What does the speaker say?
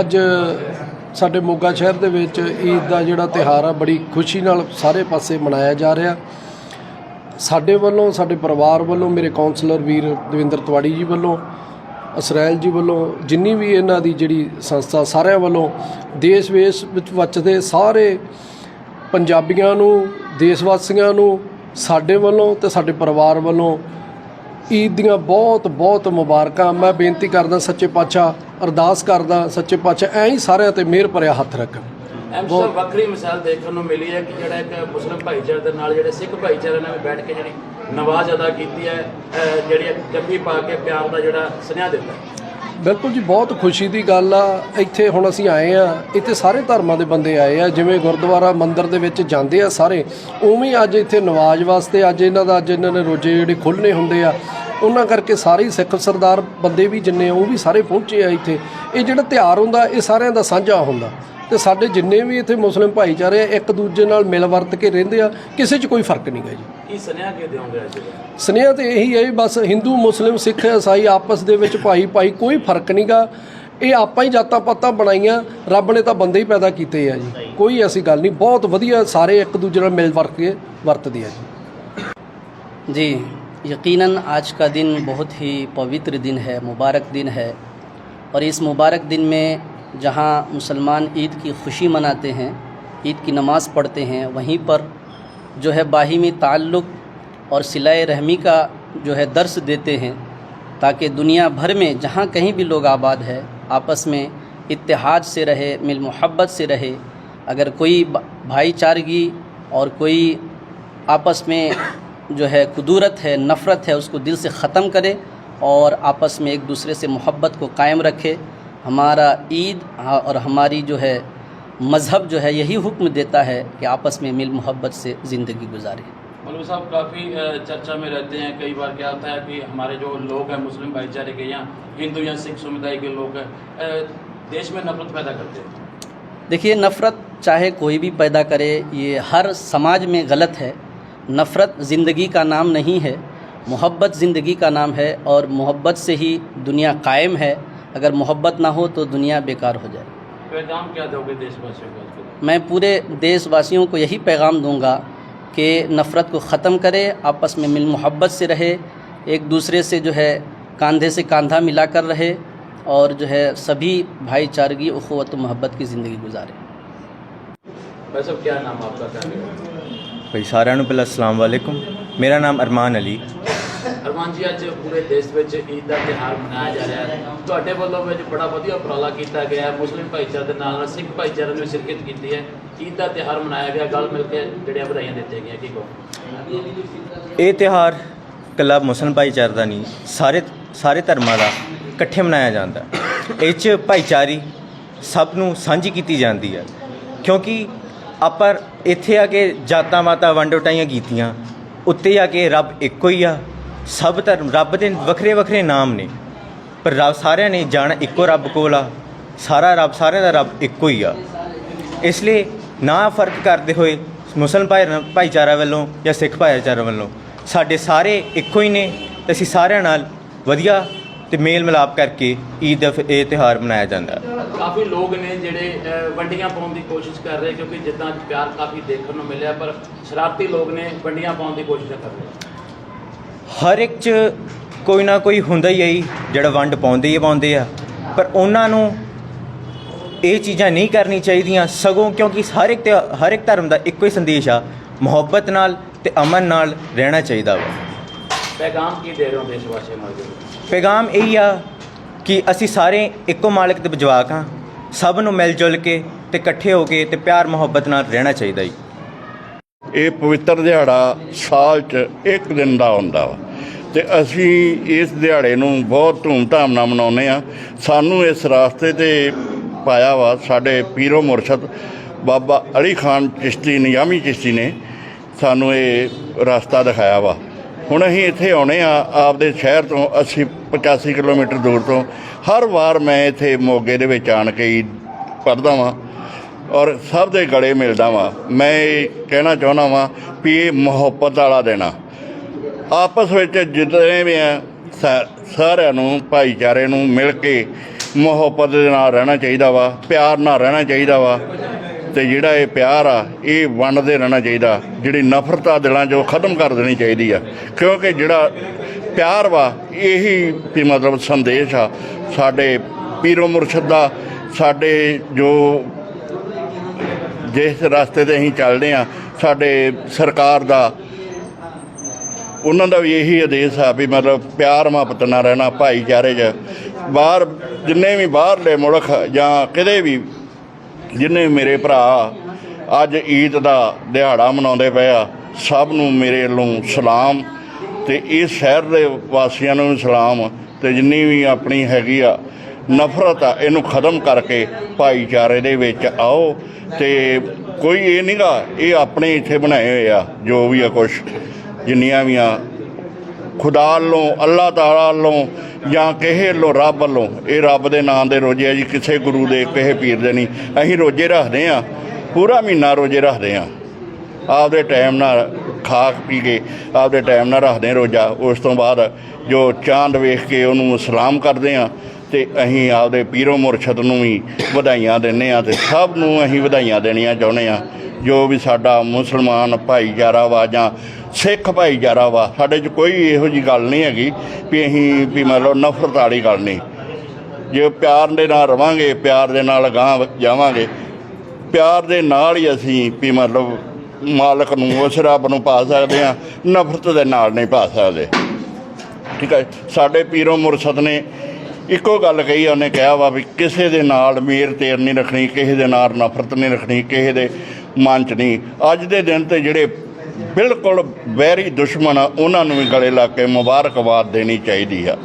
ਅੱਜ ਸਾਡੇ ਮੋਗਾ ਸ਼ਹਿਰ ਦੇ ਵਿੱਚ ਈਦ ਦਾ ਜਿਹੜਾ ਤਿਹਾਰ ਆ, ਬੜੀ ਖੁਸ਼ੀ ਨਾਲ ਸਾਰੇ ਪਾਸੇ ਮਨਾਇਆ ਜਾ ਰਿਹਾ। ਸਾਡੇ ਵੱਲੋਂ, ਸਾਡੇ ਪਰਿਵਾਰ ਵੱਲੋਂ, ਮੇਰੇ ਕਾਉਂਸਲਰ ਵੀਰ ਦਵਿੰਦਰ ਤਵਾੜੀ ਜੀ ਵੱਲੋਂ ਅਸਰੈਲ ਜੀ ਵੱਲੋਂ, ਜਿੰਨੀ ਵੀ ਇਹਨਾਂ ਦੀ ਜਿਹੜੀ ਸੰਸਥਾ, ਸਾਰਿਆਂ ਵੱਲੋਂ ਦੇਸ਼ ਵੇਸ਼ ਵਿੱਚ ਵੱਜਦੇ ਸਾਰੇ ਪੰਜਾਬੀਆਂ ਨੂੰ, ਦੇਸ਼ ਵਾਸੀਆਂ ਨੂੰ, ਸਾਡੇ ਵੱਲੋਂ ਤੇ ਸਾਡੇ ਪਰਿਵਾਰ ਵੱਲੋਂ ਈਦ ਦੀਆਂ ਬਹੁਤ ਬਹੁਤ ਮੁਬਾਰਕਾਂ। ਮੈਂ ਬੇਨਤੀ ਕਰਦਾ ਸੱਚੇ ਪਾਤਸ਼ਾਹ ਅਰਦਾਸ ਕਰਦਾ ਸੱਚੇ ਪਾਤਸ਼ਾਹ ਐਂ ਹੀ ਸਾਰਿਆਂ ਤੇ ਮਿਹਰ ਭਰਿਆ ਹੱਥ ਐਮ ਸਰ ਵੱਖਰੀ ਮਿਸਾਲ ਦੇਖਣ ਨੂੰ ਮਿਲੀ ਹੈ ਕਿ ਜਿਹੜਾ ਇੱਕ ਮੁਸਲਿਮ ਭਾਈਚਾਰੇ ਦੇ ਨਾਲ ਜਿਹੜੇ ਸਿੱਖ ਭਾਈਚਾਰੇ ਨੇ ਵੀ ਬੈਠ ਕੇ ਜਿਹੜੀ ਨਵਾਜ਼ ਅਦਾ ਕੀਤੀ ਹੈ ਜਿਹੜੀ ਜੱਫੀ ਪਾ ਕੇ ਪਿਆਰ ਦਾ ਜਿਹੜਾ ਸੁਨੇਹਾ ਦਿੱਤਾ। ਬਿਲਕੁਲ ਜੀ ਬਹੁਤ ਖੁਸ਼ੀ ਦੀ ਗੱਲ ਆ। ਇੱਥੇ ਹੁਣ ਅਸੀਂ ਆਏ ਆ ਇੱਥੇ ਸਾਰੇ ਧਰਮਾਂ ਦੇ ਬੰਦੇ ਆਏ ਆ ਜਿਵੇਂ ਗੁਰਦੁਆਰਾ ਮੰਦਿਰ ਦੇ ਵਿੱਚ ਜਾਂਦੇ ਆ ਸਾਰੇ। ਉਵੇਂ ਅੱਜ ਇੱਥੇ ਨਵਾਜ਼ ਵਾਸਤੇ ਅੱਜ ਇਹਨਾਂ ਦਾ ਅੱਜ ਇਹਨਾਂ ਨੇ ਰੋਜੇ ਜਿਹੜੇ ਖੁੱਲ੍ਹਣੇ ਹੁੰਦੇ ਆ ਉਹਨਾਂ ਕਰਕੇ ਸਾਰੇ ਸਿੱਖ ਸਰਦਾਰ ਬੰਦੇ ਵੀ ਜਿੰਨੇ ਆ ਉਹ ਵੀ ਸਾਰੇ ਪਹੁੰਚੇ ਆ ਇੱਥੇ। ਇਹ ਜਿਹੜਾ ਤਿਉਹਾਰ ਹੁੰਦਾ ਇਹ ਸਾਰਿਆਂ ਦਾ ਸਾਂਝਾ ਹੁੰਦਾ। ਤੇ ਸਾਡੇ ਜਿੰਨੇ ਵੀ ਇੱਥੇ ਮੁਸਲਿਮ ਭਾਈਚਾਰੇ ਆ ਇੱਕ ਦੂਜੇ ਨਾਲ ਮਿਲ ਵਰਤ ਕੇ ਰਹਿੰਦੇ ਆ ਕਿਸੇ 'ਚ ਕੋਈ ਫ਼ਰਕ ਨਹੀਂ ਗਾ ਜੀ। ਕੀ ਸੁਨੇਹਾ ਕੀ ਦਿਓਗੇ ਅੱਜ? ਦਾ? ਸੁਨੇਹਾ ਤੇ ਇਹੀ ਹੈ ਵੀ ਬਸ ਹਿੰਦੂ ਮੁਸਲਿਮ ਸਿੱਖ ਈਸਾਈ ਆਪਸ ਦੇ ਵਿੱਚ ਭਾਈ ਭਾਈ ਕੋਈ ਫ਼ਰਕ ਨਹੀਂਗਾ ਇਹ ਆਪਾਂ ਹੀ ਜਾਤਾਂ ਪਾਤਾਂ ਬਣਾਈਆਂ ਰੱਬ ਨੇ ਤਾਂ ਬੰਦੇ ਹੀ ਪੈਦਾ ਕੀਤੇ ਆ ਜੀ। ਕੋਈ ਐਸੀ ਗੱਲ ਨਹੀਂ ਬਹੁਤ ਵਧੀਆ ਸਾਰੇ ਇੱਕ ਦੂਜੇ ਨਾਲ ਮਿਲ ਵਰਤ ਕੇ ਵਰਤਦੇ ਆ ਜੀ। یقیناً آج کا دن بہت ہی پوتر دن ہے، مبارک دن ہے۔ اور اس مبارک دن میں جہاں مسلمان عید کی خوشی مناتے ہیں، عید کی نماز پڑھتے ہیں، وہیں پر جو ہے باہمی تعلق اور صلۂ رحمی کا جو ہے درس دیتے ہیں، تاکہ دنیا بھر میں جہاں کہیں بھی لوگ آباد ہے آپس میں اتحاد سے رہے، مل محبت سے رہے۔ اگر کوئی بھائی چارگی اور کوئی آپس میں جو ہے قدورت ہے نفرت ہے اس کو دل سے ختم کرے اور آپس میں ایک دوسرے سے محبت کو قائم رکھے۔ ہمارا عید اور ہماری جو ہے مذہب جو ہے یہی حکم دیتا ہے کہ آپس میں مل محبت سے زندگی گزارے۔ مولوی صاحب کافی چرچا میں رہتے ہیں۔ کئی بار کیا ہوتا ہے کہ ہمارے جو لوگ ہیں مسلم بھائی چارے کے یا ہندو یا سکھ سمدائے کے لوگ ہیں دیش میں نفرت پیدا کرتے ہیں۔ دیکھیے نفرت چاہے کوئی بھی پیدا کرے یہ ہر سماج میں غلط ہے۔ نفرت زندگی کا نام نہیں ہے محبت زندگی کا نام ہے اور محبت سے ہی دنیا قائم ہے۔ اگر محبت نہ ہو تو دنیا بیکار ہو جائے۔ پیغام کیا دو گے دیش واسیوں کو؟ میں پورے دیش واسیوں کو یہی پیغام دوں گا کہ نفرت کو ختم کرے آپس میں مل محبت سے رہے ایک دوسرے سے جو ہے کاندھے سے کاندھا ملا کر رہے اور جو ہے سبھی بھائی چارگی اخوت و محبت کی زندگی گزارے۔ کیا نام آپ کا؟ ਭਾਈ ਸਾਰਿਆਂ ਨੂੰ ਪਹਿਲਾਂ ਅਸਲਾਮ ਵਾਲੇਕੁਮ। ਮੇਰਾ ਨਾਮ ਅਰਮਾਨ ਅਲੀ। ਅਰਮਾਨ ਜੀ ਅੱਜ ਪੂਰੇ ਦੇਸ਼ ਵਿੱਚ ਈਦ ਦਾ ਤਿਉਹਾਰ ਮਨਾਇਆ ਜਾ ਰਿਹਾ ਹੈ। ਤੁਹਾਡੇ ਵੱਲੋਂ ਵਿੱਚ ਬੜਾ ਵਧੀਆ ਉਪਰਾਲਾ ਕੀਤਾ ਗਿਆ ਹੈ। ਮੁਸਲਿਮ ਭਾਈਚਾਰੇ ਦੇ ਨਾਲ ਨਾਲ ਸਿੱਖ ਭਾਈਚਾਰੇ ਨੇ ਸ਼ਿਰਕਤ ਕੀਤੀ ਹੈ। ਈਦ ਦਾ ਤਿਉਹਾਰ ਮਨਾਇਆ ਗਿਆ। ਗਲ ਮਿਲ ਕੇ ਜਿਹੜੀਆਂ ਵਧਾਈਆਂ ਦਿੱਤੀਆਂ ਗਈਆਂ ਕੀ ਕਹੋ ਇਹ ਤਿਉਹਾਰ ਇਕੱਲਾ ਮੁਸਲਮਾਨ ਭਾਈਚਾਰੇ ਦਾ ਨਹੀਂ ਸਾਰੇ ਸਾਰੇ ਧਰਮਾਂ ਦਾ ਇਕੱਠੇ ਮਨਾਇਆ ਜਾਂਦਾ। ਇਹ 'ਚ ਭਾਈਚਾਰੀ ਸਭ ਨੂੰ ਸਾਂਝੀ ਕੀਤੀ ਜਾਂਦੀ ਹੈ। ਕਿਉਂਕਿ ਆਪਾਂ ਇੱਥੇ ਆ ਕੇ ਜਾਤਾਂ ਮਾਤਾ ਵੰਡ ਵਟਾਈਆਂ ਕੀਤੀਆਂ। ਉੱਤੇ ਆ ਕੇ ਰੱਬ ਇੱਕੋ ਹੀ ਆ। ਸਭ ਧਰਮ, ਰੱਬ ਦੇ ਵੱਖਰੇ ਵੱਖਰੇ ਨਾਮ ਨੇ। ਪਰ ਰੱਬ ਸਾਰਿਆਂ ਨੇ ਜਾਣਾ ਇੱਕੋ ਰੱਬ ਕੋਲ ਆ। ਸਾਰਾ ਰੱਬ, ਸਾਰਿਆਂ ਦਾ ਰੱਬ ਇੱਕੋ ਹੀ ਆ। ਇਸ ਲਈ ਨਾ ਫ਼ਰਕ ਕਰਦੇ ਹੋਏ ਮੁਸਲਮਾਨ ਭਾਈ, ਭਾਈਚਾਰਾ ਵੱਲੋਂ ਜਾਂ ਸਿੱਖ ਭਾਈਚਾਰਾ ਵੱਲੋਂ ਸਾਡੇ ਸਾਰੇ ਇੱਕੋ ਹੀ ਨੇ ਤੇ ਅਸੀਂ ਸਾਰਿਆਂ ਨਾਲ ਵਧੀਆ ਤੇ ਮੇਲ ਮਿਲਾਪ ਕਰਕੇ ਈਦ ਦਾ ਫਿਰ ਇਹ ਤਿਉਹਾਰ ਮਨਾਇਆ ਜਾਂਦਾ। ਹੈ ਕਾਫੀ ਲੋਕ ਨੇ ਜਿਹੜੇ ਅਹ, ਵੰਡੀਆਂ ਪਾਉਣ ਦੀ ਕੋਸ਼ਿਸ਼ ਕਰ ਰਹੇ ਕਿਉਂਕਿ ਜਿੱਦਾਂ ਪਿਆਰ ਕਾਫੀ ਦੇਖਣ ਨੂੰ ਮਿਲਿਆ ਪਰ ਸ਼ਰਾਰਤੀ ਲੋਕ ਨੇ ਵੰਡੀਆਂ ਪਾਉਣ ਦੀ ਕੋਸ਼ਿਸ਼ ਕਰ ਰਹੇ। ਹਰ ਇੱਕ ਚ ਕੋਈ ਨਾ ਕੋਈ ਹੁੰਦਾ ਹੀ ਹੈ ਜੀ, ਜਿਹੜਾ ਵੰਡ ਪਾਉਂਦੇ ਹੀ ਪਾਉਂਦੇ ਆ। ਪਰ ਉਹਨਾਂ ਨੂੰ ਇਹ ਚੀਜ਼ਾਂ ਨਹੀਂ ਕਰਨੀ ਚਾਹੀਦੀਆਂ ਸਗੋਂ ਕਿਉਂਕਿ ਹਰ ਇੱਕ ਤਿਉ- ਹਰ ਇੱਕ ਧਰਮ ਦਾ ਇੱਕੋ ਹੀ ਸੰਦੇਸ਼ ਆ ਮੁਹੱਬਤ ਨਾਲ ਤੇ ਅਮਨ ਨਾਲ ਰਹਿਣਾ ਚਾਹੀਦਾ ਵਾ। ਪੈਗਾਮ ਕੀ ਦੇ ਰਹੇ ਹੋ ਦੇਸ਼ ਵਾਸੀਆਂ ਨੂੰ ਅੱਜ ਪੈਗਾਮ ਇਹ ਆ ਕਿ ਅਸੀਂ ਸਾਰੇ ਇੱਕੋ ਮਾਲਕ ਦੇ ਜਵਾਕ ਹਾਂ। ਸਭ ਨੂੰ ਮਿਲ ਜੁਲ ਕੇ ਤੇ ਇਕੱਠੇ ਹੋ ਕੇ ਤੇ ਪਿਆਰ ਮੁਹੱਬਤ ਨਾਲ ਰਹਿਣਾ ਚਾਹੀਦਾ ਜੀ। ਇਹ ਪਵਿੱਤਰ ਦਿਹਾੜਾ ਸਾਲ 'ਚ ਇੱਕ ਦਿਨ ਦਾ ਹੁੰਦਾ ਵਾ। ਤੇ ਅਸੀਂ ਇਸ ਦਿਹਾੜੇ ਨੂੰ ਬਹੁਤ ਧੂਮ-ਧਾਮ ਨਾਲ ਮਨਾਉਂਦੇ ਆ ਸਾਨੂੰ ਇਸ ਰਾਸਤੇ ਤੇ ਪਾਇਆ ਵਾ ਸਾਡੇ ਪੀਰੋ ਮੁਰਸ਼ਦ ਬਾਬਾ ਅਲੀ ਖਾਨ ਚਿਸ਼ਤੀ ਨਿਯਾਮੀ ਚਿਸ਼ਤੀ ਨੇ ਸਾਨੂੰ ਇਹ ਰਸਤਾ ਦਿਖਾਇਆ ਵਾ। ਹੁਣ ਅਸੀਂ ਇੱਥੇ ਆਉਣੇ ਆ, ਆਪਦੇ ਸ਼ਹਿਰ ਤੋਂ 80 85 ਕਿਲੋਮੀਟਰ ਦੂਰ ਤੋਂ। ਹਰ ਵਾਰ ਮੈਂ ਇੱਥੇ ਮੋਗੇ ਦੇ ਵਿੱਚ ਆਣ ਕੇ ਹੀ ਪੜ੍ਹਦਾ ਵਾਂ ਔਰ ਸਭ ਦੇ ਗਲੇ ਮਿਲਦਾ ਵਾਂ। ਮੈਂ ਇਹ ਕਹਿਣਾ ਚਾਹੁੰਦਾ ਵਾਂ ਵੀ ਇਹ ਮੁਹੱਬਤ ਵਾਲਾ ਦੇਣਾ ਆਪਸ ਵਿੱਚ ਜਿਤਨੇ ਵੀ ਆ ਸਾਰਿਆਂ ਨੂੰ, ਭਾਈਚਾਰੇ ਨੂੰ ਮਿਲ ਕੇ ਮੁਹੱਬਤ ਦੇ ਨਾਲ ਰਹਿਣਾ ਚਾਹੀਦਾ ਵਾ, ਪਿਆਰ ਨਾਲ ਰਹਿਣਾ ਚਾਹੀਦਾ ਵਾ। ਤੇ ਜਿਹੜਾ ਇਹ ਪਿਆਰ ਆ, ਇਹ ਵੰਡਦੇ ਰਹਿਣਾ ਚਾਹੀਦਾ। ਜਿਹੜੀ ਨਫ਼ਰਤ ਆ ਦਿਲਾਂ 'ਚੋਂ ਖਤਮ ਕਰ ਦੇਣੀ ਚਾਹੀਦੀ ਆ। ਕਿਉਂਕਿ ਜਿਹੜਾ ਪਿਆਰ ਵਾ, ਇਹੀ ਵੀ ਮਤਲਬ ਸੰਦੇਸ਼ ਆ। ਸਾਡੇ ਪੀਰੋ ਮੁਰਸ਼ਦ ਦਾ, ਸਾਡੇ ਜੋ ਜਿਸ ਰਸਤੇ ਤੇ ਅਸੀਂ ਚੱਲਦੇ ਆ, ਸਾਡੇ ਸਰਕਾਰ ਦਾ, ਉਹਨਾਂ ਦਾ ਵੀ ਇਹੀ ਆਦੇਸ਼ ਆ ਵੀ ਮਤਲਬ ਪਿਆਰ ਮੁਹੱਬਤ ਨਾਲ ਰਹਿਣਾ, ਭਾਈਚਾਰੇ 'ਚ। ਬਾਹਰ, ਜਿੰਨੇ ਵੀ ਬਾਹਰਲੇ ਮੁਲਕ ਜਾਂ ਕਿਤੇ ਵੀ ਜਿੰਨੇ ਮੇਰੇ ਭਰਾ ਅੱਜ ਈਦ ਦਾ ਦਿਹਾੜਾ ਮਨਾਉਂਦੇ ਪਏ ਆ, ਸਭ ਨੂੰ ਮੇਰੇ ਵੱਲੋਂ ਸਲਾਮ ਤੇ ਇਹ ਸ਼ਹਿਰ ਦੇ ਵਾਸੀਆਂ ਨੂੰ ਵੀ ਸਲਾਮ ਤੇ ਜਿੰਨੀ ਵੀ ਆਪਣੀ ਹੈਗੀ ਆ ਨਫ਼ਰਤ ਆ, ਇਹਨੂੰ ਖਤਮ ਕਰਕੇ ਭਾਈਚਾਰੇ ਦੇ ਵਿੱਚ ਆਓ ਤੇ ਕੋਈ ਇਹ ਨਹੀਂਗਾ ਇਹ ਆਪਣੇ ਇੱਥੇ ਬਣਾਏ ਹੋਏ ਆ, ਜੋ ਵੀ ਆ ਕੁਛ, ਜਿੰਨੀਆਂ ਵੀ ਆ ਖੁਦਾ ਵੱਲੋਂ, ਅੱਲਾਹ ਤਾਲਾ ਵੱਲੋਂ ਜਾਂ ਕਿਸੇ ਵੱਲੋਂ ਰੱਬ ਵੱਲੋਂ, ਇਹ ਰੱਬ ਦੇ ਨਾਮ ਦੇ ਰੋਜੇ ਆ ਜੀ, ਕਿਸੇ ਗੁਰੂ ਦੇ, ਕਿਸੇ ਪੀਰ ਦੇ ਨਹੀਂ। ਅਸੀਂ ਰੋਜੇ ਰੱਖਦੇ ਆ ਪੂਰਾ ਮਹੀਨਾ ਰੋਜੇ ਰੱਖਦੇ ਆ ਆਪਦੇ ਟਾਈਮ ਨਾਲ ਖਾ ਪੀ ਕੇ, ਆਪਦੇ ਟਾਈਮ ਨਾਲ ਰੱਖਦੇ ਰੋਜਾ। ਉਸ ਤੋਂ ਬਾਅਦ ਜੋ ਚਾਂਦ ਵੇਖ ਕੇ ਉਹਨੂੰ ਸਲਾਮ ਕਰਦੇ ਆ ਤੇ ਅਸੀਂ ਆਪਦੇ ਪੀਰੋ ਮੁਰਸ਼ਦ ਨੂੰ ਵੀ ਵਧਾਈਆਂ ਦਿੰਦੇ ਆ ਤੇ ਸਭ ਨੂੰ ਅਸੀਂ ਵਧਾਈਆਂ ਦੇਣੀਆਂ ਚਾਹੁੰਦੇ ਆ ਜੋ ਵੀ ਸਾਡਾ ਮੁਸਲਮਾਨ ਭਾਈਚਾਰਾ ਵਾ ਜਾਂ ਸਿੱਖ ਭਾਈਚਾਰਾ ਵਾ, ਸਾਡੇ 'ਚ ਕੋਈ ਇਹੋ ਜੀ ਗੱਲ ਨਹੀਂ ਹੈਗੀ ਵੀ ਅਸੀਂ ਵੀ ਮਤਲਬ ਨਫ਼ਰਤ ਵਾਲੀ ਗੱਲ ਨਹੀਂ। ਜੇ ਪਿਆਰ ਦੇ ਨਾਲ ਰਵਾਂਗੇ, ਪਿਆਰ ਦੇ ਨਾਲ ਅਗਾਂਹ ਜਾਵਾਂਗੇ, ਪਿਆਰ ਦੇ ਨਾਲ ਹੀ ਅਸੀਂ ਵੀ ਮਤਲਬ ਮਾਲਕ ਨੂੰ, ਉਸ ਰੱਬ ਨੂੰ ਪਾ ਸਕਦੇ ਆ ਨਫ਼ਰਤ ਦੇ ਨਾਲ ਨਹੀਂ ਪਾ ਸਕਦੇ। ਠੀਕ ਹੈ, ਸਾਡੇ ਪੀਰੋ ਮੁਰਸ਼ਦ ਨੇ ਇੱਕੋ ਗੱਲ ਕਹੀ, ਉਹਨੇ ਕਿਹਾ ਵਾ ਵੀ ਕਿਸੇ ਦੇ ਨਾਲ ਮੇਰ ਤੇਰ ਨਹੀਂ ਰੱਖਣੀ, ਕਿਸੇ ਦੇ ਨਾਲ ਨਫ਼ਰਤ ਨਹੀਂ ਰੱਖਣੀ, ਕਿਸੇ ਦੇ ਮਨ 'ਚ ਨਹੀਂ। ਅੱਜ ਦੇ ਦਿਨ ਤੇ ਜਿਹੜੇ ਬਿਲਕੁਲ ਵੈਰੀ ਦੁਸ਼ਮਣ ਆ, ਉਹਨਾਂ ਨੂੰ ਵੀ ਗਲੇ ਲਾ ਕੇ ਮੁਬਾਰਕਬਾਦ ਦੇਣੀ ਚਾਹੀਦੀ ਆ।